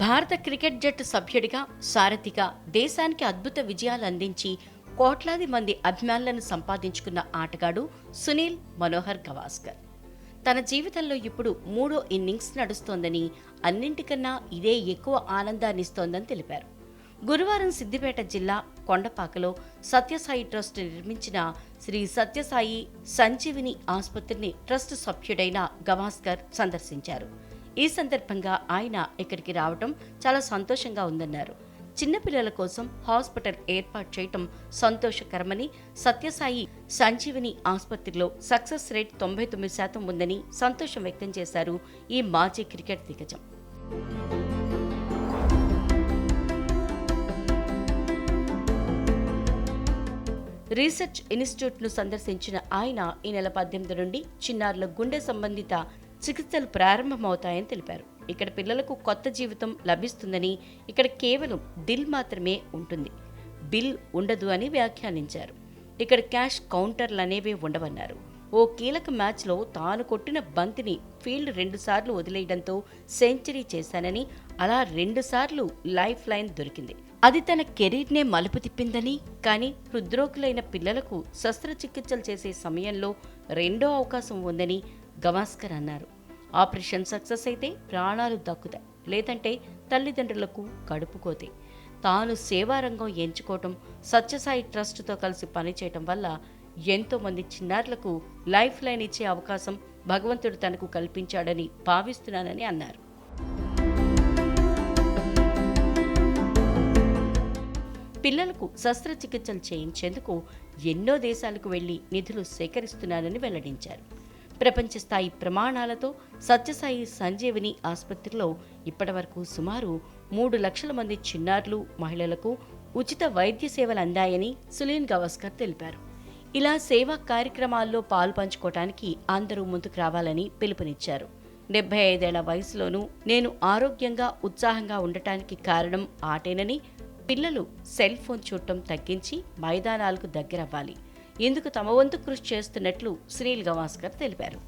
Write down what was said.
భారత క్రికెట్ జట్టు సభ్యుడిగా సారథిగా దేశానికి అద్భుత విజయాలు అందించి కోట్లాది మంది అభిమానులను సంపాదించుకున్న ఆటగాడు సునీల్ మనోహర్ గవాస్కర్. తన జీవితంలో ఇప్పుడు మూడో ఇన్నింగ్స్ నడుస్తోందని అన్నింటికన్నా ఇదే ఎక్కువ ఆనందాన్నిస్తోందని తెలిపారు. గురువారం సిద్దిపేట జిల్లా కొండపాకలో సత్యసాయి ట్రస్ట్ నిర్మించిన శ్రీ సత్యసాయి సంజీవిని ఆసుపత్రిని ట్రస్ట్ సభ్యుడైన గవాస్కర్ సందర్శించారు. ఈ సందర్భంగా ఆయన ఇక్కడికి రావడం చాలా సంతోషంగా ఉందన్నారు. చిన్నపిల్లల కోసం హాస్పిటల్ ఏర్పాటు చేయటం సంతోషకరమని సత్యసాయి సంజీవిని ఆసుపత్రిలో సక్సెస్ రేట్ తొంభై తొమ్మిది శాతం ఉందని సంతోషం వ్యక్తం చేశారు ఈ మాజీ క్రికెట్ దిగ్గజం. రీసెర్చ్ ఇన్స్టిట్యూట్ను సందర్శించిన ఆయన ఈ నెల పద్దెనిమిది నుండి చిన్నారుల గుండె సంబంధిత చికిత్సలు ప్రారంభమవుతాయని తెలిపారు. ఇక్కడ పిల్లలకు కొత్త జీవితం లభిస్తుందని ఇక్కడ కేవలం దిల్ మాత్రమే ఉంటుంది. బిల్ ఉండదు అని వ్యాఖ్యానించారు. ఇక్కడ క్యాష్ కౌంటర్లు అనేవి ఉండవన్నారు. ఓ కీలక మ్యాచ్లో తాను కొట్టిన బంతిని ఫీల్డ్ రెండుసార్లు వదిలేయడంతో సెంచరీ చేశానని అలా రెండుసార్లు లైఫ్ లైన్ దొరికింది. అది తన కెరీర్నే మలుపు తిప్పిందని కానీ హృద్రోగులైన పిల్లలకు శస్త్రచికిత్సలు చేసే సమయంలో రెండో అవకాశం ఉందని గవాస్కర్ అన్నారు. ఆపరేషన్ సక్సెస్ అయితే ప్రాణాలు దక్కుతాయి లేదంటే తల్లిదండ్రులకు కడుపుకోతే తాను సేవారంగం ఎంచుకోవటం సత్యసాయి ట్రస్టుతో కలిసి పనిచేయటం వల్ల ఎంతోమంది చిన్నారులకు లైఫ్ లైన్ ఇచ్చే అవకాశం భగవంతుడు తనకు కల్పించాడని భావిస్తున్నానని అన్నారు. పిల్లలకు శస్త్రచికిత్సలు చేయించేందుకు ఎన్నో దేశాలకు వెళ్ళి నిధులు సేకరిస్తున్నానని వెల్లడించారు. ప్రపంచ స్థాయి ప్రమాణాలతో సత్యసాయి సంజీవిని ఆసుపత్రిలో ఇప్పటివరకు సుమారు మూడు లక్షల మంది చిన్నారులు మహిళలకు ఉచిత వైద్య సేవలు అందాయని సులీన్ గవాస్కర్ తెలిపారు. ఇలా సేవా కార్యక్రమాల్లో పాలు పంచుకోవటానికి అందరూ ముందుకు రావాలని పిలుపునిచ్చారు. డెబ్బై ఐదేళ్ళ వయసులోనూ నేను ఆరోగ్యంగా ఉత్సాహంగా ఉండటానికి కారణం ఆటేనని పిల్లలు సెల్ ఫోన్ చూడటం తగ్గించి మైదానాలకు దగ్గరవ్వాలి. ఇందుకు తమ వంతు కృషి చేస్తున్నట్లు సునీల్ గవాస్కర్ తెలిపారు